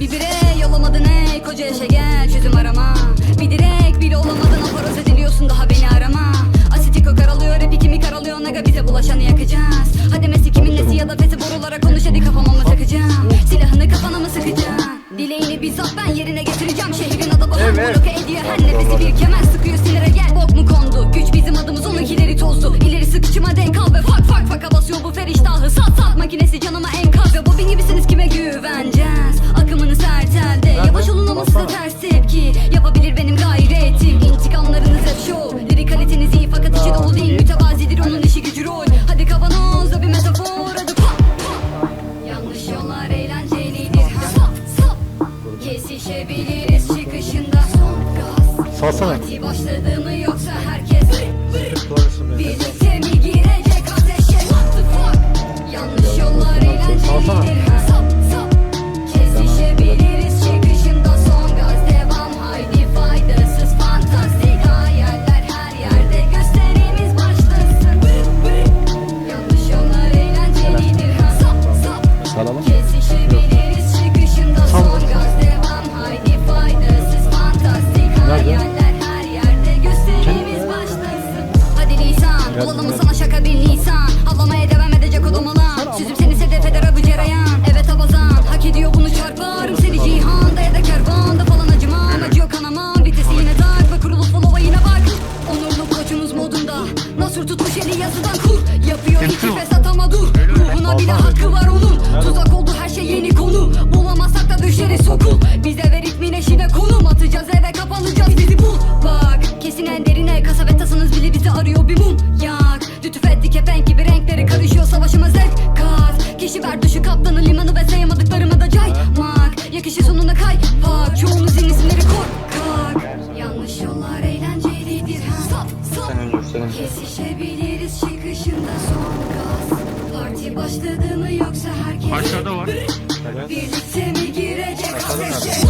Bir birey olamadın ey koca yaşa gel çözüm arama. Bir direk bile olamadın aforoz ediliyorsun daha beni arama. Asitiko karalıyor rapi kimi karalıyor naga bize bulaşanı yakacağız. Hadi Messi kimin nesi ya da fesi borulara konuş hadi kafama mı takacağım. Silahını kafana mı sıkacağım? Dileğini bizzat ben yerine getireceğim. Şehrin adı bahar Evet. bloke ediyor her nefesi bir kemer sıkıyor sinire gel. Bok mu kondu? Güç bizim adımız onunkileri tozdu. İleri sıkışıma denk al ve fak fak faka basıyor bu feriştahı. Sat sat makinesi canıma enkaz. Ve bobin gibisiniz kime güveneceğiz Parti başladı mı yoksa herkes Birlikte mi girecek ateşe What the fuck Yanlış yollar eğlencelidir ha Sap sap Kesişebiliriz çıkışında son gaz Devam haydi faydasız fantastik hayaller her yerde Gösterimiz başlasın Yanlış yollar eğlencelidir ha Sap sap Salalım. Kesişebiliriz çıkışında son gaz devam haydi faydasız fantastik hayaller bulalım sana şaka bir nisan. Havlamaya devam edecek o domalan Süzüp seni sedef eder abi cereyan Evet abazan hak ediyor bunu çarparım seni cihanda ya da kervanda falan acımam. Acıyor kanamam. Vitesi yine tak ve kurulup follow'a yine bak. Onurlu koçumuz modunda. Nasır tutmuş eli yazıdan kur Yapıyor iki fesat ama dur Ruhuna bile hakkı var onun Tuzak kat Kişi ver düşü kaptanı limanı ve sayamadıklarımı da caymak Yakışı sonuna kay. Bak çoğunuzun isimleri korkak. Yanlış yollar eğlencelidir. Ha Stop. Stop Kesişebiliriz çıkışında son gaz. Parti başladı mı yoksa herkes Aşağıda var. Birlikte mi girecek? Ateşe